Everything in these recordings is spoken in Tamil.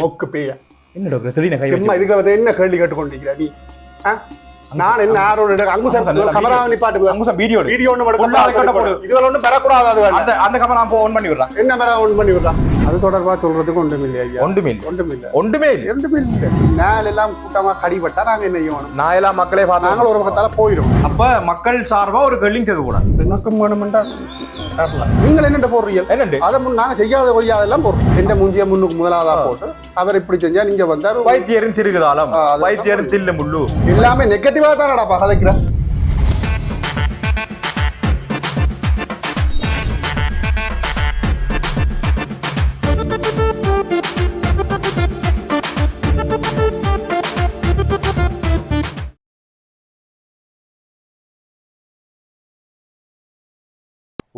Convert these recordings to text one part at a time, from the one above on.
மொக்கு பேய. என்ன டாக்டர் திடீர்னு கை சும்மா இதுக்கு வந்து என்ன கேள்வி கேட்டுக்கொண்டிருக்கிற நீ? நான் என்ன யாரோட அங்குசம் இல்ல, கமரா நிப்பாட்டு அங்குசம் வீடியோ எடு. வீடியோ ஒன்று அதை கொண்டு போடு. இதுல ஒன்றும் பெறக்கூடாது அது. அந்த அந்த கமரா நான் ஓன் பண்ணி விடுறேன். என்ன மேல ஒன்று பண்ணி விடலாம் அது தொடர்பா சொல்றதுக்கு ஒன்றும் இல்லை ஐயா. ஒன்றுமே இல்லை. ஒன்றும் இல்லை ஒன்றுமே இல்லை. ஒன்றும் இல்லை நேல் எல்லாம் கூட்டமா கடிபட்டா நாங்க என்ன செய்யணும்? நான் எல்லாம் மக்களே பார்த்தா நாங்களும் ஒரு பக்கத்தால போயிடும் அப்ப மக்கள் சார்பா ஒரு கேள்வியும் கேட்க கூடாது எனக்கும் வேணுமெண்டா தரலாம். நீங்கள் என்னென்ன போடுறீங்க என்னண்டு? அதை முன் நாங்க செய்யாத ஒழியாதெல்லாம் போடுறோம். எந்த மூஞ்சிய முன்னுக்கு முதலாவதா போட்டு அவர் இப்படி செஞ்சா நீங்க வந்தாரு. வைத்தியரின் திருகுதாலம் வைத்தியரின் தில்லு முள்ளு எல்லாமே நெகட்டிவா தானடாப்பா கதைக்கிற?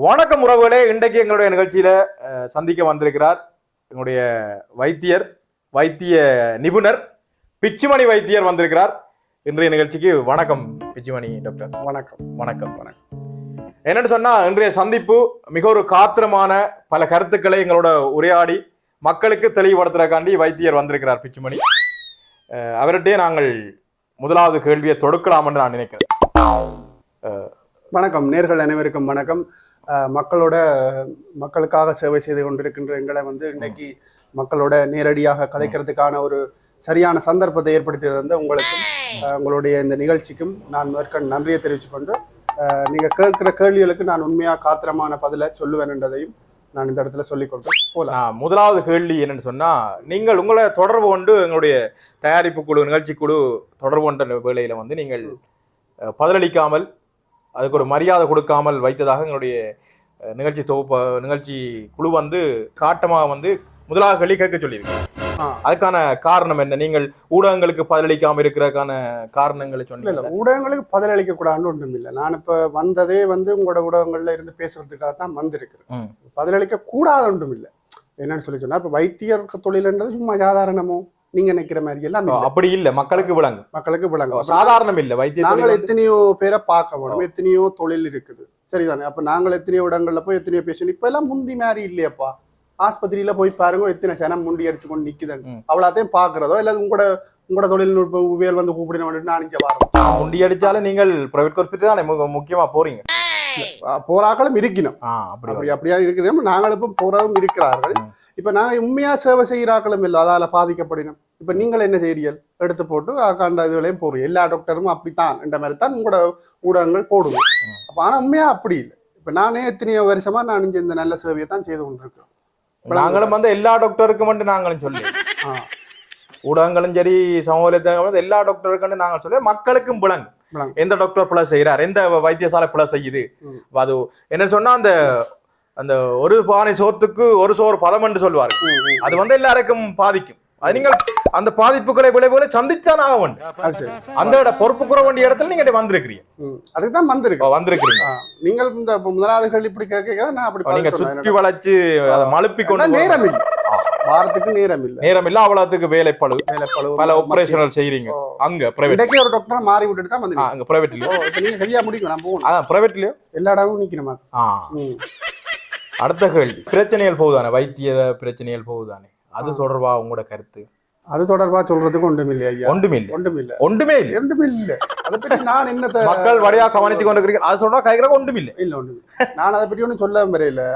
வணக்கம் உறவுகளே. இன்றைக்கு எங்களுடைய நிகழ்ச்சியில சந்திக்க வந்திருக்கிறார் எங்களுடைய வைத்தியர் வைத்திய நிபுணர் பிச்சுமணி வைத்தியர் வந்திருக்கிறார். இன்றைய நிகழ்ச்சிக்கு வணக்கம் பிச்சுமணி டாக்டர். வணக்கம். வணக்கம். வணக்கம் என்னன்னு சொன்னா இன்றைய சந்திப்பு மிக ஒரு காத்திரமான பல கருத்துக்களை எங்களோட உரையாடி மக்களுக்கு தெளிவுபடுத்துறதுக்காண்டி வைத்தியர் வந்திருக்கிறார் பிச்சுமணி. அஹ், அவர்கிட்டயே நாங்கள் முதலாவது கேள்வியை தொடுக்கலாம்னு நான் நினைக்கிறேன். வணக்கம். நேர்கள் அனைவருக்கும் வணக்கம். மக்களோட மக்களுக்காக சேவை செய்து கொண்டிருக்கின்ற எங்களை வந்து இன்னைக்கு மக்களோட நேரடியாக கதைக்கிறதுக்கான ஒரு சரியான சந்தர்ப்பத்தை ஏற்படுத்தி தந்த உங்களுக்கும் உங்களுடைய இந்த நிகழ்ச்சிக்கும் நான் மேற்கண் நன்றியை தெரிவித்துக் கொண்டு அஹ், நீங்க கேட்கிற கேள்விகளுக்கு நான் உண்மையா காத்திரமான பதிலை சொல்லுவேன் என்றதையும் நான் இந்த இடத்துல சொல்லிக்கொண்டு போலாம். நான் முதலாவது கேள்வி என்னன்னு சொன்னா நீங்கள் உங்களை தொடர்பு கொண்டு எங்களுடைய தயாரிப்பு குழு நிகழ்ச்சி குழு தொடர்பு கொண்ட வேளையில வந்து நீங்கள் பதிலளிக்காமல் அதுக்கு ஒரு மரியாதை கொடுக்காமல் வைத்ததாக எங்களுடைய நிகழ்ச்சி தொகுப்பு நிகழ்ச்சி குழு வந்து காட்டமாக வந்து முதலாவது கேள்வி கேட்க சொல்லியிருக்கு. ஆ. அதுக்கான காரணம் என்ன? நீங்கள் ஊடகங்களுக்கு பதிலளிக்காம இருக்கிறதுக்கான காரணங்களை சொன்னீங்க. ஊடகங்களுக்கு பதிலளிக்க கூடாதுன்னு ஒன்றும் இல்லை. நான் இப்ப வந்ததே வந்து உங்களோட ஊடகங்கள்ல இருந்து பேசுறதுக்காக தான் வந்திருக்கிறேன். பதிலளிக்க கூடாது ஒன்றும் இல்லை. என்னன்னு சொல்லி சொன்னா இப்ப வைத்தியர் தொழில்ன்றது சும்மா சாதாரணமோ? நீங்க நினைக்கிற மாதிரி எல்லாம். அப்படி இல்ல. மக்களுக்கு விளங்கு மக்களுக்கு விளங்கும். சாதாரணம் இல்ல. வைத்திய நாங்கள் எத்தனையோ பேரை பார்க்க வேணும் எத்தனையோ தொழில் இருக்குது. சரிதானே? அப்ப நாங்கள் எத்தனையோ இடங்கள்ல போய் எத்தனையோ பேசணும் இப்ப எல்லாம் முந்தி மாதிரி இல்லையப்பா. ஆஸ்பத்திரியில போய் பாருங்க எத்தனை சனம் முண்டி அடிச்சு கொண்டு நிக்குதுன்னு. அவ்வளோத்தையும் பாக்குறதோ இல்ல உங்களோட உங்களோட தொழில்நுட்ப உபயோக வந்து கூப்பிடுன்னு நான் இங்க வரேன். முண்டி அடிச்சாலும் நீங்கள் பிரைவேட் ஹாஸ்பிட்டல் முக்கியமா போறீங்க. போராக்களும் இருக்கணும் அப்படி அப்படி அப்படியா இருக்கிறோம் நாங்கள் இப்போ போறதும் இருக்கிறார்கள் இப்ப நாங்க உண்மையா சேவை செய்கிறாக்களும் இல்லை அதால பாதிக்கப்படினோம். இப்ப நீங்கள் என்ன செய்றீர்கள்? எடுத்து போட்டு கண்ட இதுகளையும் போடுறீங்க எல்லா டாக்டரும் அப்படித்தான் என்ற மாதிரி தான் உங்களோட ஊடகங்கள் போடுவோம் அப்ப ஆனா உண்மையா அப்படி இல்லை. இப்ப நானே எத்தனையோ வருஷமா நான் இங்க இந்த நல்ல சேவையை தான் செய்து கொண்டிருக்கேன் நாங்களும் வந்து எல்லா டாக்டருக்கும் வந்து நாங்களும் சொல்லி. ஊடகங்களும் சரி சமூகத்தையும் வந்து எல்லா டாக்டருக்கும் நாங்கள் சொல்லி. மக்களுக்கும் விளங்கு விளங்கு. எந்த டாக்டர் பிள்ளை செய்யறார் எந்த வைத்தியசாலை பிள்ளை செய்யுது? அது என்ன சொன்னா அந்த அந்த ஒரு பானை சோத்துக்கு ஒரு சோறு பதம் என்று சொல்வார். அது வந்து எல்லாருக்கும் பாதிக்கும். அது நீங்கள் அந்த பாதிப்புகளை விளைவுகளை சந்தித்தான் ஆக வேண்டும். அந்த பொறுப்பு கூற வேண்டிய இடத்துல நீங்க வந்திருக்கிறீங்க. அதுக்கு தான் வந்திருக்கு வந்திருக்கிறீங்க. நீங்கள் இந்த கேள்வி இப்படி கேட்க நான் அப்படி நீங்க. சுற்றி வளைச்சு அதை மழுப்பி கொண்டு நேரம் இல்லை. வாரத்துக்கு நேரம் இல்லை நேரம் இல்ல அவ்வளவுக்கு வேலைப்பழு வேலை பளு பல ஆபரேஷனல் செய்றீங்க. அங்க பிரைவேட் இன்றைக்கே ஒரு டாக்டரா மாறி விட்டுட்டு தான் வந்து அங்க பிரைவேட்லயோ நீங்க சரியா முடிக்கும் நான் போகணும். அதான் பிரைவேட்லயோ எல்லா இடமும் நிக்கணுமா. அடுத்த கேள்வி. பிரச்சனைகள் போகுதானே? வைத்திய பிரச்சனைகள் போகுதானே? அது தொடர்பா உங்களோட கருத்து? அது தொடர்பா சொல்றதுக்கு ஒன்றும் இல்லை ஐயா. ஒன்றுமே இல்லை ஒன்றும் இல்லை ஒன்றுமே இல்லை ஒன்றும் இல்லை அதை பற்றி நான் என்னத்த மக்கள் வடியா கவனித்து கொண்டு அது சொல்றா கைக்கிறக்க ஒன்றும் இல்லை இல்ல ஒன்றும் இல்லை. நான் அதை பற்றி ஒன்றும் சொல்ல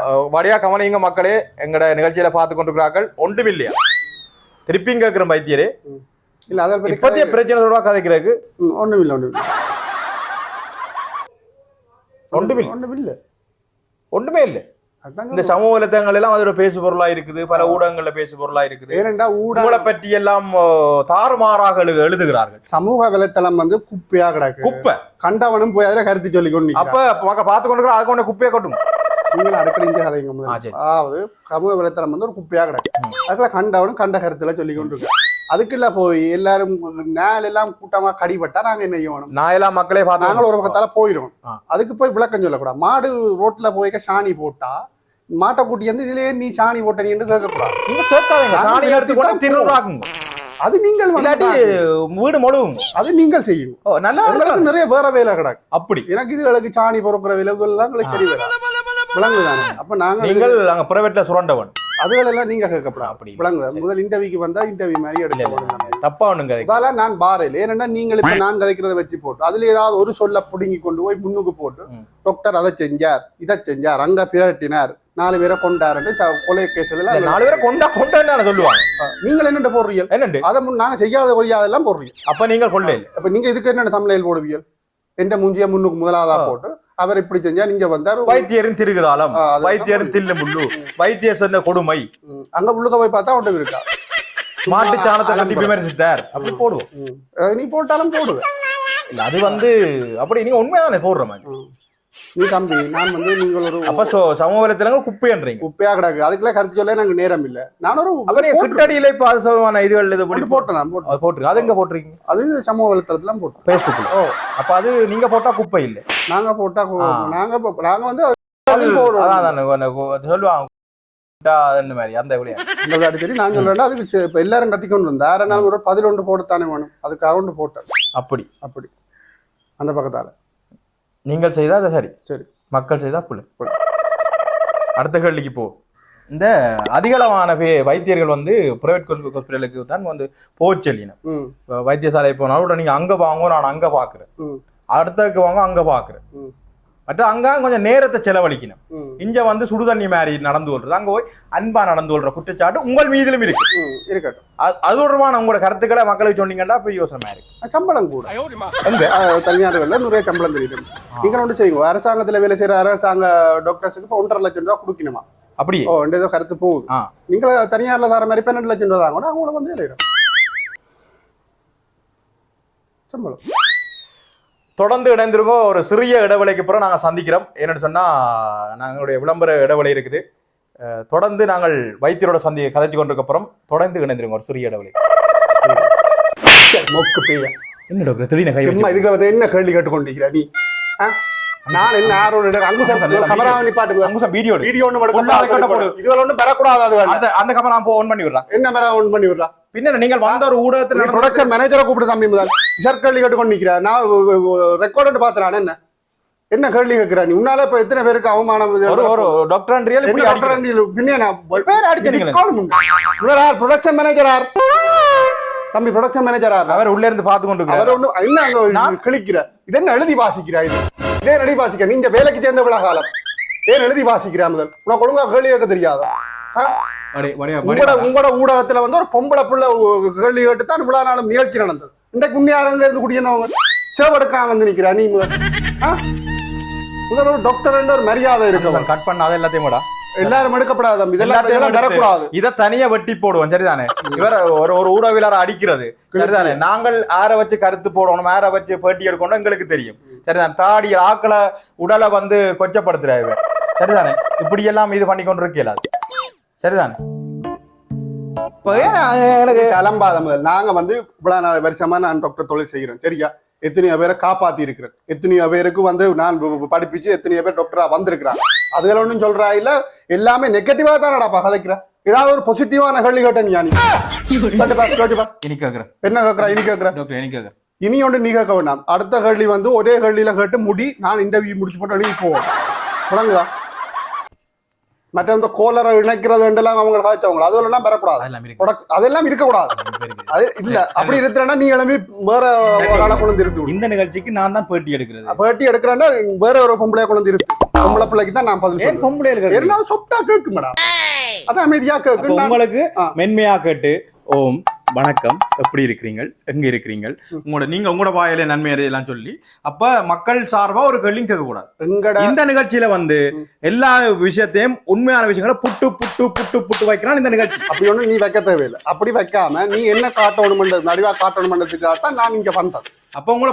அஹ் வடியா கவனிங்க மக்களே. எங்கட நிகழ்ச்சியில பார்த்து கொண்டிருக்கிறார்கள். ஒன்றும் இல்லையா திருப்பியும் கேட்கிற வைத்தியரே இல்ல அதை பற்றி இப்பத்திய பிரச்சனை தொடர்பா கதைக்கிறதுக்கு ம், ஒண்ணும் இல்லை ஒன்றும் இல்லை ஒன்றும் இல்லை இந்த. சமூக வலைத்தளங்கள் எல்லாம் அதோட பேசு பொருளா இருக்குது பல ஊடகங்கள்ல பேசு பொருளா இருக்குது. ஏனென்றா ஊடக உங்களை பற்றி எல்லாம் தாறுமாறாக எழு- எழுதுகிறார்கள். சமூக வலைத்தளம் வந்து குப்பையா கிடக்கு. குப்பை. கண்டவனும் போய் அதில் கருத்து சொல்லி கொண்டு அப்ப மக்கள் பார்த்து கொண்டு அதுக்கு ஒண்ணு குப்பையை கொட்டுங்க நீங்கள் அடுக்கடி இங்கே கதைங்க முதல்ல. அதாவது சமூக வலைத்தளம் வந்து ஒரு குப்பையா கிடக்கு. அதுக்குள்ள கண்டவனும் கண்ட கருத்துல சொல்லி கொண்டு அதுக்குள்ள போய் எல்லாரும் நேல் எல்லாம் கூட்டமா கடிபட்டா நாங்க என்ன செய்யணும் நான் எல்லாம் மக்களே நாங்களும் ஒரு பக்கத்தால போயிடும். அதுக்கு போய் விளக்கம் சொல்லக்கூடாது. மாடு ரோட்ல போய்க்க சாணி போட்டா மாட்டை வந்து இதுலயே நீ சாணி போட்ட நீ கேட்கக்கூடாது நீங்க கேட்காதீங்க. நாங்க சாணி எடுத்து கூட தான் திருவிழாக்குங்க அது நீங்கள் வந்து இல்லாட்டி வீடு மொழுவுங்க அது நீங்கள் செய்யணும் ஓ, நல்லா. நிறைய வேற வேலை கிடக்கு. அப்படி. எனக்கு இதுகளுக்கு சாணி பொறுக்கிற விலை இதெல்லாம் எங்களுக்கு சரி வராது விளங்குதானே? அப்ப நாங்க நீங்கள் அங்க பிரைவேட்ல சுரண்டவன். அதுகளெல்லாம் நீங்க கேட்கப்படாது அப்படி. விளங்குதா? முதல் இன்டர்வியூக்கு வந்தா இன்டர்வியூ மாதிரி எடுக்க. தப்பா கதை அதால நான் பாறையில் ஏன்னா நீங்கள் இப்ப நான் கதைக்கிறத வச்சு போட்டு அதுல ஏதாவது ஒரு சொல்ல புடுங்கி கொண்டு போய் முன்னுக்கு போட்டு. டாக்டர் அதை செஞ்சார் இதை செஞ்சார் அங்க பிரட்டினார் நாலு பேரை கொண்டாருன்னு கொலை கேஸ்ல நாலு பேரை கொண்டா கொண்டான்னு சொல்லுவாங்க. நீங்கள் என்னென்ன போடுறீங்க என்னண்டு? அதை நாங்க செய்யாத வழியாதெல்லாம் போடுறீங்க அப்ப நீங்கள் கொள்ளை அப்ப நீங்க இதுக்கு என்னென்ன தமிழில் போடுவீங்க எந்த முஞ்சிய முன்னுக்கு முதலாவதா. போட்டு அவர் இப்படி செஞ்சா நீங்க வந்தார் திருகுதாளம் ஆ, அதெல்லாம் வைத்தியரின் தில்லு முள்ளு. வைத்திய சொன்ன கொடுமை. அங்க உள்ளுக்க போய் பார்த்தா அவன்கிட்ட இருக்கா மாட்டு சாணத்தை கட்டி. விமர்சித்தார் அப்படி போடுவோம். நீ போட்டாலும் போடுவேன் இல்ல அது வந்து அப்படி நீங்க உண்மையாதானே போடுற மாதிரி. நீ தம்பி நான் வந்து நீங்கள் ஒரு அப்ப சோ- சமூக வலைத்தளங்க குப்பைன்றீங்க குப்பையா கிடக்கு. அதுக்குள்ள கருத்து சொல்ல எனக்கு நேரம் இல்ல. நான் ஒரு நீங்க கிட்டடியில இப்ப அது சமமான இதுகள் இது போட்டு போட்டு போட்டேன் நான் போட்டேன். அது போட்டுருக்கு அது எங்க போட்டிருக்கீங்க? அது சமூக வலைத்தளத்துல போட்டோம் பேஸ்புக்ல ஓ அப்ப அது நீங்க போட்டா குப்பை இல்ல. நாங்க போட்டா. நாங்க நாங்க வந்து அதான் சொல்லுவாங்க. அந்த மாதிரி அந்த இந்த சரி நான் சொல்றேன் அதுக்கு இப்ப எல்லாரும் கத்திக்கொண்டு இருந்தா யாரா நாள் ஒரு பதினொன்று போட்டுத்தானே வேணும். அதுக்கு அரௌண்டு போட்டேன். அப்படி. அப்படி. அந்த பக்கத்தால. நீங்கள் செய்தா அது சரி. சரி. மக்கள் செய்தா புள்ளு. அடுத்த கேள்விக்கு போ. இந்த அதிகளவான பே வைத்தியர்கள் வந்து பிரைவேட் ஹாஸ்பிட்டலுக்கு தான் வந்து போச்சலினம் ம். வைத்தியசாலை போனாலும் உடனே நீங்க அங்க வாங்க நான் அங்க பாக்குறேன். ம். அடுத்ததுக்கு வாங்க அங்க பாக்குறேன். ம். மற்ற அங்க கொஞ்சம் நேரத்தை செலவழிக்கணும். இங்க வந்து சுடுதண்ணி மாதிரி நடந்து கொள்றது. அங்க போய் அன்பா நடந்து கொள்ற குற்றச்சாட்டு உங்கள் மீதிலும் இருக்கு. இருக்கட்டும். அது தொடர்பான உங்களோட கருத்துக்களை மக்களுக்கு சொன்னீங்கன்னா இப்ப யோசனை இருக்கு. சம்பளம் கூட. எங்க? அஹ் தனியார்களில் நிறைய சம்பளம் தெரியுது. நீங்க ஒன்று செய்யுங்க. அரசாங்கத்துல வேலை செய்யற அரசாங்க டாக்டர்ஸுக்கு இப்போ ஒன்றரை லட்சம் ரூபா கொடுக்கணுமா? அப்படியே. ஓ இந்த ஏதோ கருத்து போகுது. ஆ. நீங்க தனியார்ல தர மாதிரி பன்னெண்டு லட்சம் ரூபா தாங்க. அவங்கள வந்து சம்பளம். தொடர்ந்து இணைந்திருக்கோ ஒரு சிறிய இடைவெளிக்கு பிறகு நாங்கள் சந்திக்கிறோம். என்னன்னு சொன்னா நாங்களுடைய விளம்பர இடைவெளி இருக்குது. அஹ், தொடர்ந்து நாங்கள் வைத்தியரோட சந்தி கதைச்சு கொண்டிருக்க அப்புறம் தொடர்ந்து இணைந்திருங்க. ஒரு சிறிய இடைவெளி. சரி, மொக்கு டாக்டர் திடீர்னு கை இதுக்கு வந்து என்ன கேள்வி கேட்டு கொண்டிருக்கிற நீ? ஆ? நான் என்ன யாரோட அங்குசம் கமரா நிப்பாட்டு அங்குசம் வீடியோ. வீடியோ ஒன்று. மட்டும் இதுவரை ஒன்றும் பெறக்கூடாது அது அந்த அந்த கமரா போ ஆன் பண்ணி என்ன மேரா ஒன் பண்ணி விடுறா? பின்ன நீங்கள் வந்த ஒரு ஊடகத்தில் ப்ரொடக்ஷன் மேனேஜரை கூப்பிட்டு தம்பி முதல். விசார் கேள்வி நான் ரெக்கார்டு பாத்துறான் என்ன? என்ன கேள்வி கேட்கிற நீ? உன்னால இப்ப எத்தனை பேருக்கு அவமானம் ஒரு டாக்டர் ரியல் இப்படி. டாக்டர் நீ பின்னே நான் பேர். ப்ரொடக்ஷன் தம்பி ப்ரொடக்ஷன் மேனேஜர் யார்? அவர் உள்ள இருந்து பார்த்து கொண்டு அவர் ஒண்ணு என்ன அங்க கிழிக்கிற? இது என்ன எழுதி வாசிக்கிறா இது? இதே எழுதி வாசிக்கிற நீங்க வேலைக்கு சேர்ந்த விழா காலம். ஏன் எழுதி வாசிக்கிறா முதல்? உனக்கு ஒழுங்கா கேள்வி கேட்க தெரியாதா? உங்களோட உங்களோட ஊடகத்துல வந்து ஒரு பொம்பளை புள்ள கேள்வி கேட்டு தான் இவ்வளவு நாளும் நிகழ்ச்சி நடந்தது. இன்றைக்கு உண்மையாரங்க இருந்து குடியிருந்தவங்க? சேவெடுக்காம வந்து நிக்கிறா நீ முதல். ஆ? முதல்ல ஒரு டாக்டர் ஒரு மரியாதை இருக்கவன். கட் பண்ண அதை எல்லாத்தையும் கூட எல்லாரும் எடுக்கப்படாது தம்பி. இதெல்லாம் இதெல்லாம் வரக்கூடாது இத தனியா வெட்டி போடுவோம். சரிதானே? இவர் ஒரு ஒரு ஊடகவியலாளர் அடிக்கிறது. சரிதானே? நாங்கள் ஆற வச்சு கருத்து போடணும். ஆற வச்சு பேட்டி எடுக்கணும் எங்களுக்கு தெரியும். சரிதான்? தாடி ஆக்களை உடலை வந்து கொச்சப்படுத்துற இவர். சரிதானே? இப்படி எல்லாம் இது பண்ணி கொண்டு இருக்கல சரிதானே எனக்கு கிளம்பாத முதல். நாங்க வந்து இவ்வளவு நாள் வருஷமா நான் டாக்டர் தொழில் செய்கிறேன். சரியா? எத்தனையோ பேரை காப்பாத்தி இருக்கிறேன் எத்தனையோ பேருக்கு வந்து நான் படிப்பிச்சு எத்தனையோ பேர் டாக்டரா வந்திருக்கிறாங்க அதுல ஒன்றும் சொல்றா இல்ல எல்லாமே நெகட்டிவா தான் நடப்பா கதைக்கிற? ஏதாவது ஒரு பாசிட்டிவான கேள்வி கேட்ட நீ கண்டிப்பா கேட்டுப்பா இனி கேக்குறேன். என்ன கேட்கறா இனி கேட்கற டாக்டர் இனி கேக்குறேன். இனி ஒன்று நீ கேட்க வேண்டாம் அடுத்த கேள்வி வந்து ஒரே கேள்வியில கேட்டு முடி நான் இன்டர்வியூ முடிச்சு போட்டு போவோம் விளங்குதா மற்ற இந்த கோலரை இணைக்கிறது எல்லாம் அவங்க காய்ச்சவங்க அதுவெல்லாம் பெறக்கூடாது அதெல்லாம் இருக்கு இருக்கக்கூடாது. இருக்கு. அது இல்ல அப்படி இருக்கிறனா நீ கிளம்பி வேற ஒரு ஆளை கொண்டு விடு. இந்த நிகழ்ச்சிக்கு நான் தான் பேட்டி எடுக்கிறது. பேட்டி எடுக்கிறேன்னா வேற ஒரு பொம்பளைய கொண்டு வந்து இருத்து. பொம்பளை பிள்ளைக்கு தான் நான் பதில் பொம்பளை இருக்கிறது? எல்லாம் சொப்டா கேக்கு மேடம் அதான் அமைதியா நான் உங்களுக்கு. மென்மையா கேட்டு ஓம் வணக்கம். எப்படி இருக்கிறீங்க எங்க இருக்கிறீங்க உங்களோட நீங்க உங்களோட வாயில நன்மை எல்லாம் சொல்லி. அப்ப மக்கள் சார்பா ஒரு கேள்வி கேட்க கூடாது. இந்த நிகழ்ச்சியில வந்து எல்லா விஷயத்தையும் உண்மையான விஷயங்களை புட்டு புட்டு புட்டு புட்டு வைக்கிறான் இந்த நிகழ்ச்சி. அப்படி ஒண்ணு நீ வைக்க தேவையில்லை. அப்படி வைக்காம நீ என்ன காட்டணும் நடிவா காட்டணும்ன்றதுக்காக தான் நான் இங்க வந்தேன். அப்ப உங்களை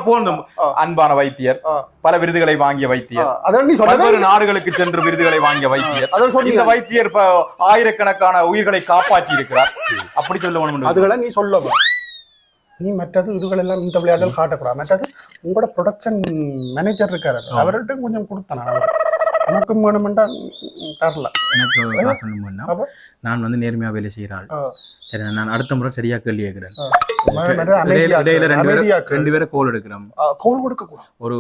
ஆ. அன்பான வைத்தியர். பல விருதுகளை வாங்கிய வைத்தியர் பல்வேறு நாடுகளுக்கு சென்று விருதுகளை வாங்கிய வைத்தியர். இந்த வைத்தியர் இப்ப ஆயிரக்கணக்கான உயிர்களை காப்பாற்றி இருக்கிறார். அப்படி சொல்ல வேணும் அதுகளை நீ சொல்லணும் நீ மற்றது இதுகள் எல்லாம் இந்த விளையாடல் காட்டக்கூடாது. மற்றது உங்களோட ப்ரொடக்ஷன் மேனேஜர் இருக்காரு. அவர்கிட்ட கொஞ்சம் கொடுத்தேன் உனக்கும் வேணுமெண்டா ம், தரல. எனக்கு நான் வந்து நேர்மையா வேலை செய்கிறாள் ஆ. சரி நான் அடுத்த முறை சரியா கேள்வி கேட்கிறேன். இடையில ரெண்டு பேரும் ரெண்டு பேரும் கோல் எடுக்கிறோம். கோல் கொடுக்க கூடாது ஒரு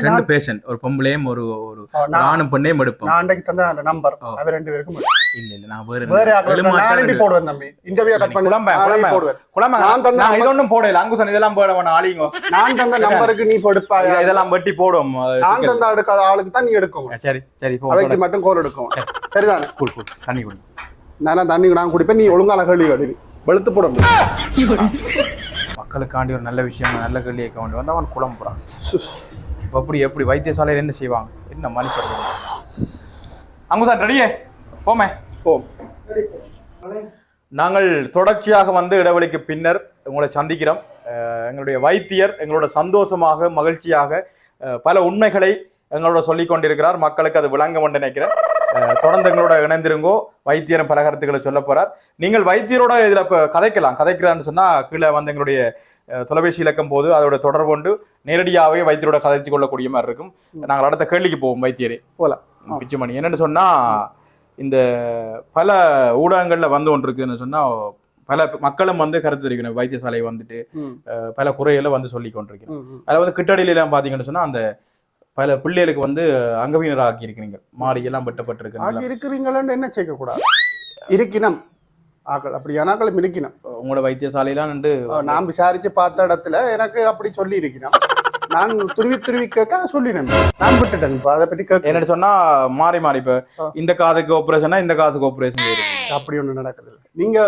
ரெண்டு பேஷண்ட் ஒரு பொம்பளையும் ஒரு ஒரு ஆ, நான் ஆணும் பெண்ணையும் எடுப்போம். நான் அன்றைக்கு தந்த அந்த நம்பர் ரெண்டு பேருக்கும் இல்ல இல்ல நான் வேற வேற நான். போடுவேன் தம்பி. இன்டர்வியூ கட் பண்ணி குழம்பேன், நானே குழம்பேன். போடுவேன். குழம்பு நான் தந்த நான் இது ஒண்ணும் போடல. அங்குசன் இதெல்லாம் போட வேணாம் ஆளிங்க. நான் தந்த நம்பருக்கு நீ கொடுப்பா இத- இதெல்லாம் வெட்டி போடும் நான் தந்த அடுக்க ஆளுக்கு தான் நீ எடுக்கும் சரி சரி போ அவைக்கு மட்டும் கோல் எடுக்கும் சரிதானே? கூல் கூல் தண்ணி குடி நான் தண்ணி நான் குடிப்பேன் நீ ஒழுங்கான கேள்வி கேடு வெளுத்து போட முடியும் மக்களுக்காண்டி ஒரு நல்ல விஷயம் நல்ல கேள்வி கேட்க வேண்டி வந்து அவன் குழம்புறான் எப்படி எப்படி வைத்தியசாலையில் என்ன செய்வாங்க? என்ன மனுஷர் அங்குசான் ரெடியே போமே. போம். நாங்கள் தொடர்ச்சியாக வந்து இடைவெளிக்கு பின்னர் உங்களை சந்திக்கிறோம். எங்களுடைய வைத்தியர் எங்களோட சந்தோஷமாக மகிழ்ச்சியாக பல உண்மைகளை எங்களோட சொல்லிக் கொண்டிருக்கிறார். மக்களுக்கு அது விளங்க வேண்டும் நினைக்கிறேன். தொடர்ந்து எங்களோட இணைந்திருங்கோ. வைத்தியரும் பல கருத்துக்களை சொல்ல போறார். நீங்கள் வைத்தியரோட இதுல இப்ப கதைக்கலாம். கதைக்கிறான்னு சொன்னா கீழே வந்து எங்களுடைய தொலைபேசி இலக்கம் போது அதோட தொடர்பு கொண்டு நேரடியாகவே வைத்தியரோட கதைத்து கொள்ளக்கூடிய மாதிரி இருக்கும். நாங்கள் அடுத்த கேள்விக்கு போவோம் வைத்தியரே. போலாம் ஆ. பிச்சுமணி. என்னன்னு சொன்னா இந்த பல ஊடகங்கள்ல வந்து ஒன்று இருக்குன்னு சொன்னா பல மக்களும் வந்து கருத்து தெரிவிக்கணும். வைத்தியசாலை வந்துட்டு பல குறைகளை வந்து சொல்லி கொண்டிருக்கணும். அதில் வந்து கிட்டடியில எல்லாம் பாத்தீங்கன்னு சொன்னா அந்த பல பிள்ளைகளுக்கு வந்து அங்கவீனர் ஆக்கி இருக்கிறீங்க மாறி எல்லாம் வெட்டப்பட்டிருக்கு ஆகி இருக்கிறீங்களன்னு என்ன சேர்க்க கூடாது? இருக்கினம். ஆக்கள் அப்படியான ஆக்களும் இருக்கணும் உங்களோட வைத்தியசாலையெல்லாம் நின்று நான் விசாரிச்சு பார்த்த இடத்துல எனக்கு அப்படி சொல்லி இருக்கணும் நான் துருவி துருவி கேட்க சொல்லினேன். நான் விட்டுட்டேன். இப்ப அதை பற்றி கேட்க சொன்னா மாறி மாறி இப்ப. இந்த காதுக்கு ஆபரேஷனா இந்த காசுக்கு ஆபரேஷன் அப்படி ஒண்ணு நடக்குது இல்ல. நீங்க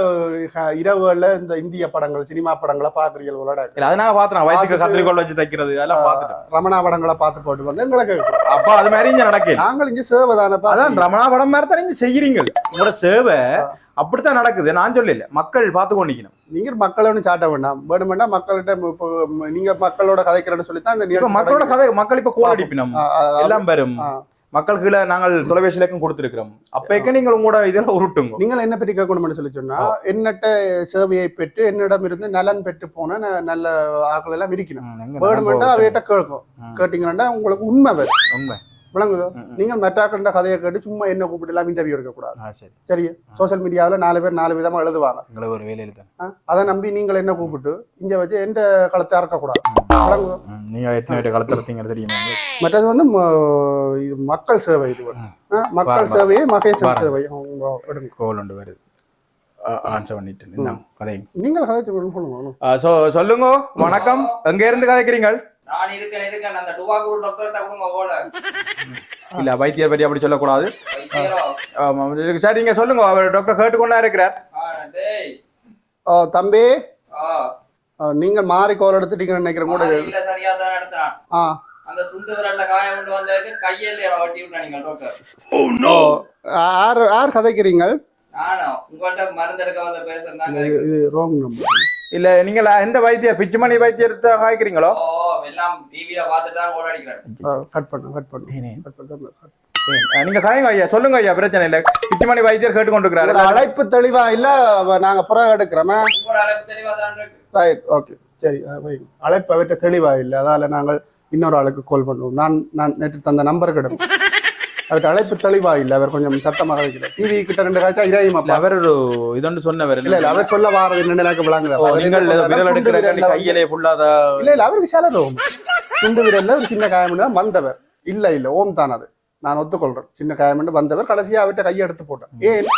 இரவுல இந்த இந்திய படங்கள் சினிமா படங்களை பாக்குறீங்களோட இல்ல அதை நான் பாத்துறேன் பார்த்துட்டு- கத்திரிக்கோள் வச்சு தைக்கிறது அதெல்லாம் பார்த்துட்டேன். ரமணா படங்களை பார்த்து போட்டு வந்து எங்களுக்கு அப்ப அது மாதிரி இங்க நடக்கல. நாங்கள் இங்க சேவைதானப்பா அதான் ரமணா படம் மாதிரி தான் நீங்க செய்யறீங்க. உங்களோட சேவை அப்படித்தான் நடக்குது. நான் சொல்லல. மக்கள் பார்த்து கொண்டிக்கணும் நீங்க மக்களை ஒன்றும் சாட்ட வேண்டாம். வேணுமெண்டா மக்கள்கிட்ட இப்போ நீங்க மக்களோட கதைக்கிறேன்னு சொல்லி தான் இந்த மக்களோட கதை மக்கள் இப்ப கோல் அடிப்பினம். எல்லாம் பெறும் ஆ. மக்கள் கீழே நாங்கள் தொலைபேசியிலக்கும் கொடுத்திருக்கிறோம். அப்பைக்கு நீங்கள் உங்களோட இதெல்லாம் உருட்டுங்க? நீங்கள் என்ன பற்றி கேட்கணும்னு சொல்லி சொன்னா என்னட்ட சேவையை பெற்று என்னிடம் இருந்து நலன் பெற்று போன நல்ல ஆக்கள் எல்லாம் இருக்கணும் வேணுமெண்டா அவையிட்ட கேட்கும். கேட்டீங்கன்னா உங்களுக்கு உண்மை வரும். உண்மை. விளங்குதோ. நீங்கள் மெட்டாக்கண்ட கதையை கேட்டு சும்மா என்ன கூப்பிட்டு எல்லாம் இன்டர்வியூ எடுக்கக்கூடாது. சரி. சோஷியல் மீடியாவில் நாலு பேர் நாலு விதமா எழுதுவாங்க. ஒரு ஆ, அதை நம்பி நீங்கள் என்ன கூப்பிட்டு இங்க வச்சு எந்த களத்தை இறக்கக்கூடாது விளங்குதோ? நீங்க எத்தனை பேர் கலத்துறீங்க தெரியுமா? மற்றது வந்து இது மக்கள் சேவை இது மக்கள். சேவையே மகேசன். சேவை. கோல் ஒன்று வருது. ஆன்சர் பண்ணிட்டு நீங்கள் கதைச்சு சொல்லுங்க. வணக்கம். எங்க இருந்து கதைக்கிறீங்க நான் இருக்கேன் இருக்கேன். அந்த டுபாக்கூர் டாக்டர்கிட்ட கொடுங்க ஓட இல்ல வைத்தியர்? பற்றி அப்படி சொல்லக்கூடாது சரி நீங்க சொல்லுங்க. அவர் டாக்டர் கேட்டுக்கொண்டா இருக்கிறார். ஆ, டேய். ஓ தம்பி. நீங்கள் மாறி கோல் எடுத்துட்டீங்கன்னு நினைக்கிறேன். கூட இல்ல சரியா தான் எடுத்தான் ஆ. அந்த துண்டு விரல்ல காயம் கொண்டு வந்ததுக்கு கையில் வட்டி விட்டா நீங்க டாக்டர் ஓ யார் யார் கதைக்கிறீங்க நானும் உங்கள்கிட்ட மருந்து எடுக்க வந்த பேசுறேன் தான் இது இது ராங் நம்பர் இல்ல நீங்க எந்த வைத்தியர் பிச்சுமணி வைத்தியர்கிட்ட காய்க்கிறீங்களோ? எல்லாம் டிவியில பார்த்துட்டு தான் ஓட அடிக்கிறேன் கட் பண்ணு கட் பண்ணு. கட் பண்ணு நீங்க காயங்க ஐயா சொல்லுங்க ஐயா பிரச்சனை இல்ல. பிச்சுமணி வைத்தியர் கேட்டுக்கொண்டிருக்கிறாரு. ஒரு அழைப்பு தெளிவா இல்ல நாங்க புறம் எடுக்கிறோமே? உங்களோட அழைப்பு தெளிவா தான் இருக்கு. ரைட் ஓகே சரி. அழைப்பு அவர்கிட்ட தெளிவா இல்லை அதால நாங்கள் இன்னொரு ஆளுக்கு கால் பண்ணுவோம். நான் நான் நேற்று தந்த நம்பர் கிடும் அவர்கிட்ட அழைப்பு தெளிவா இல்லை அவர் கொஞ்சம் சத்தமாக வைக்கிறார். டிவி கிட்ட ரெண்டு காய்ச்சா இதாயுமாப்பா அவர் ஒரு இதொண்டு சொன்னவர் இல்ல இல்ல அவர் சொல்ல வாரது என்னன்னு விளங்குது. கையிலே புல்லாத இல்ல இல்ல அவருக்கு செலரும் சுண்டு விரல்ல ஒரு சின்ன காயம் தான் வந்தவர். இல்ல இல்ல ஓம் தான் அது. நான் ஒத்துக்கொள்றேன். சின்ன காயம் வந்தவர் கடைசியா அவர்கிட்ட கையை எடுத்து போட்டேன் ஏன்?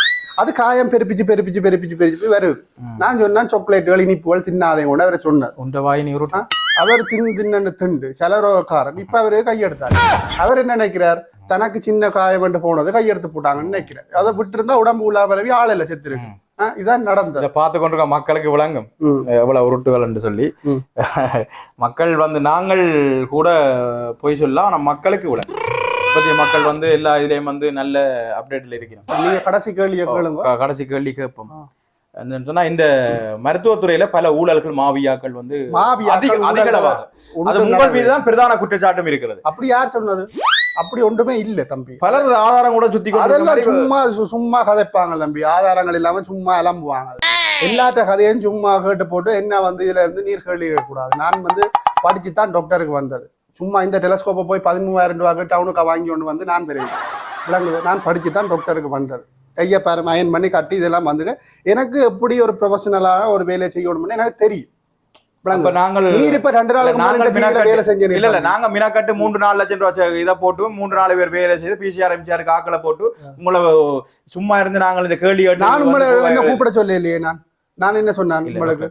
அது காயம் பெருப்பிச்சு பெருப்பிச்சு பெருப்பிச்சு பெருப்பிச்சு வருது. நான் சொன்னேன் சாக்லேட்டுகள் இனிப்புகள் தின்னாதே கூட அவரை சொன்னார். உண்ட வாய் நீ அவர் தின்னு தின்னு திண்டு செலரோக்காரன். இப்ப அவரு கையெடுத்தாரு. அவர் என்ன நினைக்கிறார்? தனக்கு சின்ன காயம் என்று போனது கையெடுத்து போட்டாங்கன்னு நினைக்கிறார். அதை விட்டு இருந்தா உடம்பு உள்ளா பரவி ஆளில் செத்துருக்கு இதான் நடந்தது. பார்த்து கொண்டிருக்க மக்களுக்கு விளங்கும். எவ்வளவு உருட்டுகள் என்று சொல்லி. மக்கள் வந்து நாங்கள் கூட பொய் சொல்லலாம் ஆனா மக்களுக்கு விளங்கும். இப்போதைய மக்கள் வந்து எல்லா இதுலயும் வந்து நல்ல அப்டேட்ல இருக்கிறோம். நீங்க கடைசி கேள்வியை கேளுங்க. க- கடைசி கேள்வி கேட்போம். சொன்னா இந்த மருத்துவத்துறையில பல ஊழல்கள் மாவியாக்கள் வந்து அதிகளவாக. அது உங்கள் நடக்கவில்லை. மீது தான் பிரதான குற்றச்சாட்டும் இருக்கிறது. அப்படி யார் சொன்னது? அப்படி ஒன்றுமே இல்ல தம்பி. பலர் ஆதாரம் கூட சுத்தி அதெல்லாம் சும்மா சும்மா கதைப்பாங்க தம்பி. ஆதாரங்கள் இல்லாம சும்மா அலம்புவாங்க. எல்லாத்த கதையும் சும்மா கேட்டு போட்டு என்ன வந்து இதுல இருந்து நீர் கேள்வி கூடாது. நான் வந்து படிச்சு தான் டாக்டருக்கு வந்தது. சும்மா இந்த டெலஸ்கோப்பை போய் பதிமூவாயிரம் ரூபாய்க்கு டவுனுக்கு வாங்கி கொண்டு வந்து நான் பெரிய விளங்குது. நான் படிச்சு தான் டாக்டருக்கு வந்தது. கையை பாரு அயன் பண்ணி கட்டி இதெல்லாம் வந்துங்க எனக்கு எப்படி ஒரு ப்ரொஃபஷனலான ஒரு வேலையை செய்யணும்னு எனக்கு தெரியும். நாங்கள் நீர் இப்ப ரெண்டு நாளுக்கு வேலை செஞ்சு இல்ல இல்ல நாங்க மினாக்கட்டு மூன்று நாலு லட்சம் ரூபாய் இதை போட்டு மூன்று நாலு பேர் வேலை செய்து பிசிஆர் எம்சிஆர் ஆக்களை போட்டு உங்களை சும்மா இருந்து நாங்கள் இந்த கேள்வி நான் உங்களை என்ன கூப்பிட சொல்ல இல்லையே நான்? நான் என்ன சொன்னேன் உங்களுக்கு.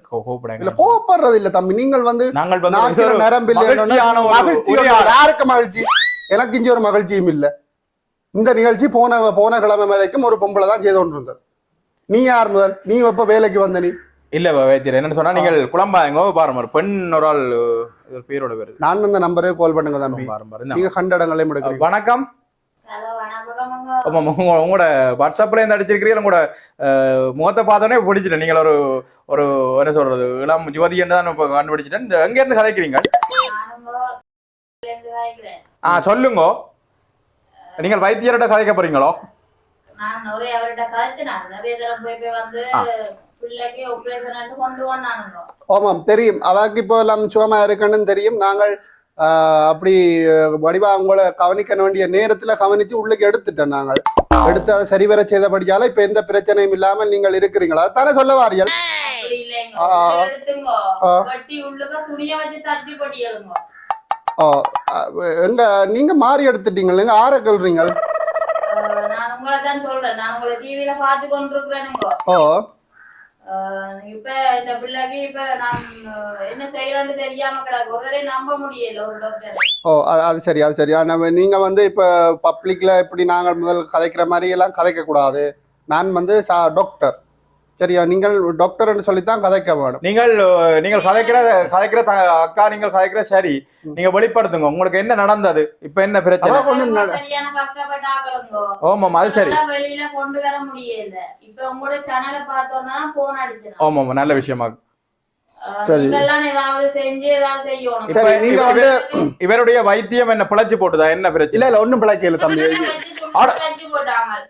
இல்ல தம்பி. நீங்கள் வந்து நாங்கள் நரம்பில் மகிழ்ச்சி யாருக்கு மகிழ்ச்சி? எனக்கு இஞ்சி ஒரு மகிழ்ச்சியும் இல்ல. இந்த நிகழ்ச்சி போன போன கிழமை வரைக்கும் ஒரு பொம்பளை தான் செய்து கொண்டு இருந்தது நீ யார் முதல்? நீ எப்ப வேலைக்கு வந்த நீ? இல்ல வைத்தியர் என்னன்னு சொன்னா நீங்கள் குழம்பாங்க பாருங்க ஒரு பெண் ஒரு ஆள் பேரோட வருது நான் அந்த நம்பரே கால் பண்ணுங்க தம்பி. நீங்க கண்ட இடங்களையும் எடுக்கிறீங்க. வணக்கம். ஹலோ வணக்கம் ஆமா, உங்க- உங்களோட வாட்ஸ்அப்ல இருந்து அடிச்சிருக்கிறீங்க உங்களோட அஹ், முகத்தை பார்த்தோன்னே பிடிச்சிட்டேன். நீங்கள் ஒரு ஒரு என்ன சொல்றது இளம் யுவதி என்று தான் இப்ப கண்டுபிடிச்சிட்டேன். இந்த எங்க இருந்து கதைக்கிறீங்க ஆ சொல்லுங்க. நீங்கள் வைத்தியர்கிட்ட கதைக்க போறீங்களோ? நான் நிறைய அவர்கிட்ட கதைச்சு நான் நிறைய தரம் போய் போய் வந்து ஆ. பிள்ளைக்கு ஆபரேஷன் கொண்டு வந்தானுங்க ஆமாம் தெரியும். அவருக்கு இப்போ எல்லாம் சுகமா இருக்குன்னு தெரியும். நாங்கள் அப்படி வடிவா உங்களை கவனிக்க வேண்டிய நேரத்துல கவனிச்சு உள்ளுக்கு எடுத்துட்டோம் நாங்கள். எடுத்து அதை சரிவர செய்தபடியால இப்ப எந்த பிரச்சனையும் இல்லாமல் நீங்கள் இருக்கிறீங்களா? தானே சொல்ல வாரியல். ஓ எங்க நீங்க மாறி எடுத்துட்டீங்க இல்லைங்க? ஆற கல்றீங்க நான் உங்களை தான் சொல்றேன். நான் உங்களை டிவில பார்த்து கொண்டிருக்கிறேனுங்க. ஓ. இப்ப இந்த பிள்ளைக்கு இப்ப நான் என்ன செய்யறேன்னு தெரியாம கிடக்கு. ஒரு நம்ப முடியல ஒரு டாக்டர் ஓ அது- சரி அது சரி. நம்ம நீங்க வந்து இப்ப பப்ளிக்ல இப்படி நாங்கள் முதல் கதைக்கிற மாதிரி எல்லாம் கதைக்க கூடாது நான் வந்து டாக்டர் சரியா? நீங்கள் டாக்டர்னு சொல்லித்தான் கதைக்க வேணும் நீங்கள் நீங்கள் கதைக்கிற கதைக்கிற அக்கா நீங்கள் கதைக்கிற சரி. நீங்க வெளிப்படுத்துங்க. உங்களுக்கு என்ன நடந்தது? இப்ப என்ன பிரச்சனை? ஓமாம் அது சரி. வெளியில கொண்டு வர முடியல. இப்ப உங்களோட சேனலை பார்த்தோம்னா போன் ஆமாம் நல்ல விஷயமா. இவருடைய வைத்தியம் என்ன? பிழைச்சு போட்டுதா? என்ன இல்ல பிரச்சனை? இல்ல ஒண்ணும் பிழைக்கல தம்பி.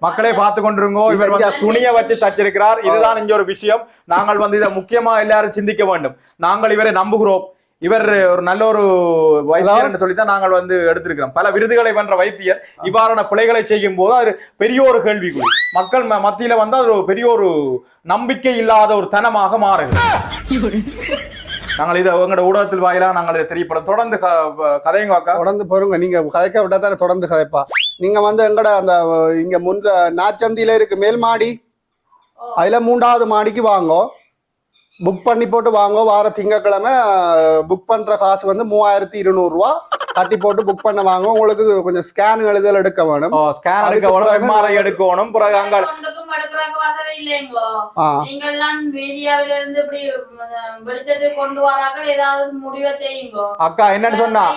மக்களே பார்த்து கொண்டிருங்கோ இவர் வந்து துணியை வச்சு தச்சிருக்கிறார். இதுதான் இங்க ஒரு விஷயம். நாங்கள் வந்து இதை முக்கியமா எல்லாரும் சிந்திக்க வேண்டும். நாங்கள் இவரை நம்புகிறோம். இவர் ஒரு நல்ல ஒரு வைத்தியர் என்று சொல்லித்தான் நாங்கள் வந்து எடுத்திருக்கிறோம். பல விருதுகளை வென்ற வைத்தியர். இவ்வாறான பிழைகளை செய்யும் போது அது பெரிய ஒரு கேள்விக்குறி. மக்கள் மத்தியில வந்து அது ஒரு பெரிய ஒரு நம்பிக்கை இல்லாத ஒரு தனமாக மாறுகிறது. நாங்கள் இதை உங்களோட ஊடகத்தில் வாயிலாக நாங்கள் இதை தெரியப்படும். தொடர்ந்து க- கதைங்க அக்கா தொடர்ந்து போருங்க நீங்கள் கதைக்க விட்டா தானே தொடர்ந்து கதைப்பா. நீங்கள் வந்து எங்கட அந்த இங்கே முன் நாச்சந்தியில் இருக்கு மேல் மாடி. அதில் மூன்றாவது மாடிக்கு வாங்கோ. புக் பண்ணி போட்டு வாங்கோ. வார திங்கக்கிழமை புக் பண்ணுற காசு வந்து மூவாயிரத்தி இருநூறுவா. கட்டி போட்டு புக் பண்ண வாங்க உங்களுக்கு கொஞ்சம் ஸ்கேன் எழுதல் எடுக்க வேணும். ஸ்கேன் எடுக்கணும் பிறகு எம்ஆர்ஐ எடுக்கணும். பிறகு அங்க அக்கா என்னன்னு சொன்னா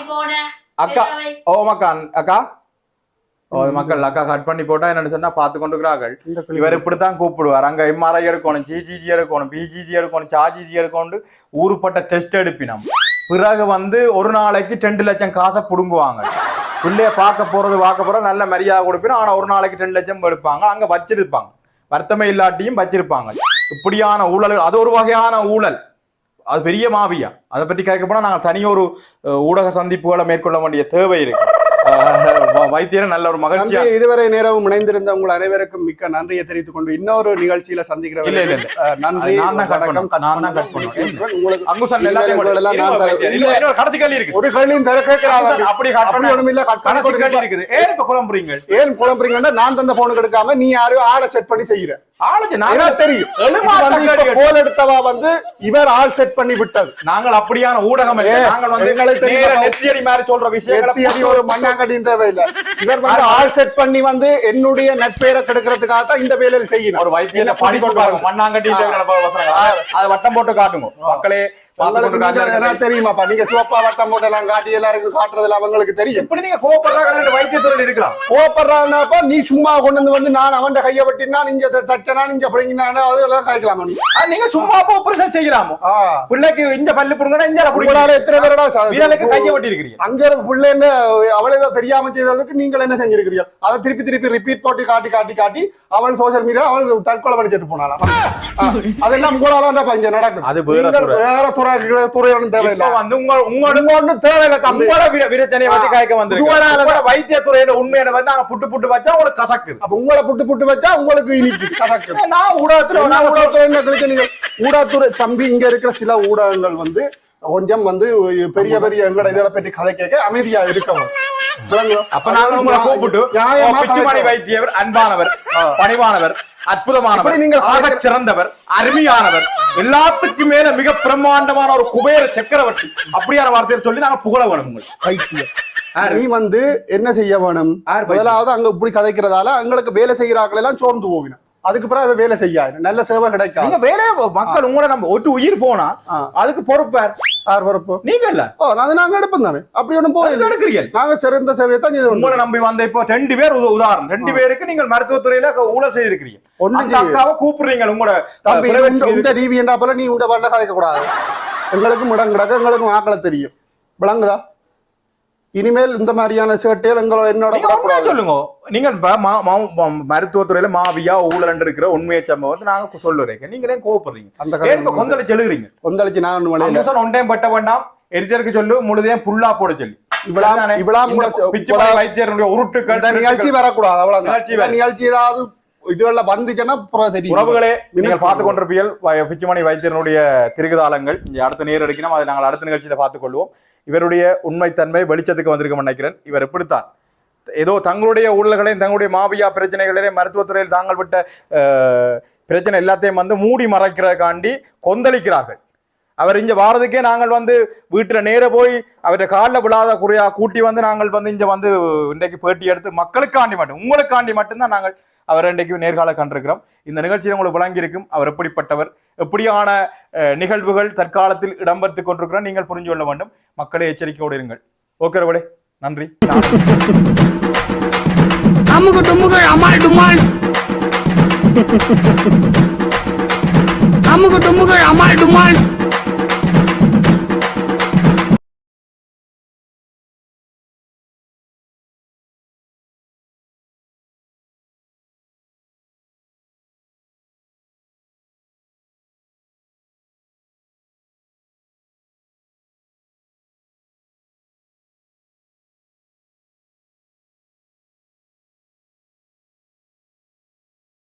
அக்கா ஓ மக்கா அக்கா. ஓ மக்கள் அக்கா கட் பண்ணி போட்டா என்னன்னு சொன்னா பார்த்து கொண்டிருக்கிறார்கள். இந்த கிளி- இவர் இப்படித்தான் கூப்பிடுவார். அங்க எம்ஆர்ஐ எடுக்கணும் ஜிஜிஜி எடுக்கணும் பிஜிஜி எடுக்கணும் சாஜிஜி எடுக்கணும் ஊருப்பட்ட டெஸ்ட் எடுப்பினோம். பிறகு வந்து ஒரு நாளைக்கு ரெண்டு லட்சம் காசை புடுங்குவாங்க. பிள்ளைய பார்க்க போறது பார்க்க போறது நல்ல மரியாதை கொடுப்பினோம் ஆனா ஒரு நாளைக்கு ரெண்டு லட்சம் எடுப்பாங்க. அங்க வச்சிருப்பாங்க. வருத்தமே இல்லாட்டியும் வச்சிருப்பாங்க. இப்படியான ஊழல் அது ஒரு வகையான ஊழல். அது பெரிய மாவியா அதை பற்றி கேட்க போனால் நாங்கள் தனியொரு ஒரு ஊடக சந்திப்புகளை மேற்கொள்ள வேண்டிய தேவை இருக்கு. அஹ், வ- வைத்தியரை நல்ல ஒரு மகிழ்ச்சியா நன்றி. இதுவரை நேரம் இணைந்திருந்த உங்கள் அனைவருக்கும் மிக்க நன்றியை தெரிவித்துக் கொண்டு இன்னொரு நிகழ்ச்சியில சந்திக்கிற இல்ல, இல்ல, இல்ல. அஹ், நன்றி ஒரு ஏன் குழம்புறீங்க ஏன் குழம்புறீங்கன்னா நான் தந்த போனுக்கு எடுக்காம நீ யாரையும் ஆளை செட் பண்ணி செய்யற. வந்து இப்ப கேள்வி கோல் எடுத்தவா வந்து இவர் ஆள் செட் பண்ணி விட்டது. நாங்கள் அப்படியான ஊடகம் நாங்கள் வந்து எங்களுக்கு தெரியும். சொல்ற அடி ஒரு மண்ணாங்கடியும் தேவையில்லை. இவர் வந்து ஆள் செட் பண்ணி வந்து என்னுடைய நட்பெயரை கெடுக்கிறதுக்காக தான் இந்த வேலையில் செய்யணும் ஒரு வைத்தியர் என்ன படிப்பு கொண்டு. மண்ணாங்கட்டி அதை வட்டம் போட்டு காட்டுங்க. மக்களே என்ன. தெரியுமாப்பா? நீங்க சிவப்பா வட்டம் போட்டெல்லாம் காட்டி எல்லாருக்கும் காட்டுறதுல அவங்களுக்கு தெரியும். இப்படி நீங்க கோவப்படுறாங்க வைத்தியத்துறையில் இருக்கலாம்? கோவப்படுறாங்கன்னாப்பா நீ சும்மா கொண்டு வந்து வந்து நான் அவன் கையை வெட்டினா நீங்க தச்சனா நீங்க பிடிங்கினா அதெல்லாம் நீங்க சும்மா ஆபரேஷன் செய்யலாமோ. பிள்ளைக்கு இங்க பல்லு புடுங்கனா இங்க புடுங்க உங்களால எத்தனை பேரடா வீரலுக்கு கையை வெட்டி அங்க ஒரு பிள்ளைன்னு அவளை தெரியாம செய்ததுக்கு நீங்கள் என்ன செஞ்சிருக்கிறீர்கள்? அதை திருப்பி திருப்பி ரிப்பீட் போட்டு காட்டி காட்டி காட்டி அவள் சோசியல் மீடியா அவள் தற்கொலை பண்ணி செத்து போனாலாம் அதெல்லாம் உங்களால இங்க நடக்குது அது வேற துறை. வேற துறை துறை ஒன்றும் தேவையில்லை வந்து உங்க உங்களோட உங்க ஒண்ணும் தேவையில்லை தம்பி உங்களோட விர- விரச்சனையை பத்தி. காய்க்க வந்து உங்களோட- வைத்தியத்துறையில உண்மையான வந்து நாங்க புட்டு புட்டு வச்சா உங்களுக்கு கசக்குது அப்ப உங்களை புட்டு புட்டு வச்சா உங்களுக்கு இனிக்குது கதக்குது நான் ஊடகத்துல நான் ஊடகத்துறை என்ன கிழிச்சு நீங்க ஊடகத்துறை தம்பி இங்க இருக்கிற சில ஊடகங்கள் வந்து கொஞ்சம் வந்து பெரிய பெரிய எங்கட இதை பற்றி கதை கேட்க அமைதியா இருக்கவும்? அப்ப நாங்க உங்களை கூப்பிட்டு நியாயமா. வைத்தியவர் அன்பானவர் பணிவானவர் அற்புதமானவர் நீங்கள் ஆகச் சிறந்தவர் அருமையானவர் எல்லாத்துக்கும் மேல மிக பிரம்மாண்டமான ஒரு குபேர சக்கரவர்த்தி. அப்படியான வார்த்தையை சொல்லி நாங்க புகழ வேணும் உங்களுக்கு? நீ வந்து என்ன செய்ய வேணும்? முதலாவது அங்க இப்படி கதைக்கிறதால எங்களுக்கு வேலை செய்யறாக்கள் எல்லாம் சோர்ந்து போவின அதுக்கு பிறகு வேலை செய்யாது நல்ல சேவை கிடைக்காது. நீங்க வேலையை மக்கள் உங்களை நம்ம ஒட்டு உயிர் போனா. அதுக்கு பொறுப்பார் யார்? வரப்போ நீங்க இல்ல. ஓ அது நாங்க எடுப்போம் தானே? அப்படி ஒண்ணும் போயில எடுக்கிறீர்கள் நாங்க சிறந்த சேவையை தான் செய்து உங்களை நம்பி வந்த இப்போ ரெண்டு பேர் உத- உதாரணம். ரெண்டு பேருக்கு நீங்கள் மருத்துவத்துறையில ஊழல் செய்திருக்கிறீங்க. அக்காவை கூப்பிடுறீங்க உங்களோட தம்பி உண்ட- டிவி என்றா போல நீ உண்ட பண்ண கதைக்க கூடாது எங்களுக்கும் இடம் கிடக்கு எங்களுக்கும் ஆக்களை தெரியும். விளங்குதா? இனிமேல் இந்த மாதிரியான சேட்டைகள் எங்களோட என்னோட சொல்லுங்க. நீங்க மருத்துவத்துறையில மாவியா ஊழல் இருக்கிற உண்மையை சம்பவத்தை நாங்க சொல்லுறேன் நீங்க ஏன் கோவப்படுறீங்க? அந்த கொந்தளிச்சு எழுதுறீங்க? கொந்தளிச்சு நான் மலையில அம்சம் ஒன்றையும் பட்ட வேண்டாம். எரிச்சலுக்கு சொல்லு முழுதையும் புல்லா போட சொல்லி. நிகழ்ச்சி வரக்கூடாது அவ்வளவுதான். நிகழ்ச்சி நிகழ்ச்சி ஏதாவது இதுவெல்ல வந்துச்சுன்னா தெரியும். உறவுகளே நீங்கள் பார்த்து கொண்டிருப்பீர்கள். பிச்சுமணி வைத்தியனுடைய திருகுதாளங்கள் அடுத்த நேர் அடிக்கணும். அதை நாங்கள் அடுத்த நிகழ்ச்சியில பார்த்துக் கொள்வோம். இவருடைய உண்மைத்தன்மை வெளிச்சத்துக்கு வந்திருக்கும் நினைக்கிறேன். இவர் எப்படித்தான் ஏதோ தங்களுடைய ஊழல்களையும் தங்களுடைய மாவியா பிரச்சனைகளையும் மருத்துவத்துறையில் தாங்கள் விட்ட பிரச்சனை எல்லாத்தையும் வந்து மூடி மறைக்கிறதுக்காண்டி கொந்தளிக்கிறார்கள். அவர் இங்கே வாரதுக்கே நாங்கள் வந்து வீட்டில் நேர போய் அவருடைய காலில் விழாத குறையாக கூட்டி வந்து நாங்கள் வந்து இங்கே வந்து இன்றைக்கு பேட்டி எடுத்து மக்களுக்காண்டி மட்டும் உங்களுக்காண்டி மட்டும்தான் நாங்கள் அவர் இன்றைக்கு நேர்கால கண்டிருக்கிறோம். இந்த நிகழ்ச்சியில் உங்களுக்கு விளங்கியிருக்கும். அவர் எப்படிப்பட்டவர்? எப்படியான அஹ், நிகழ்வுகள் தற்காலத்தில் இடம்பெற்றுக் கொண்டிருக்கிற நீங்கள் புரிஞ்சு கொள்ள வேண்டும். மக்களை எச்சரிக்கையோடு இருங்கள். ஓகே ரவடே நன்றி. அமுகு டுமுகு அமால் டுமால். அமுகு டுமுகள் அமால் டுமால்.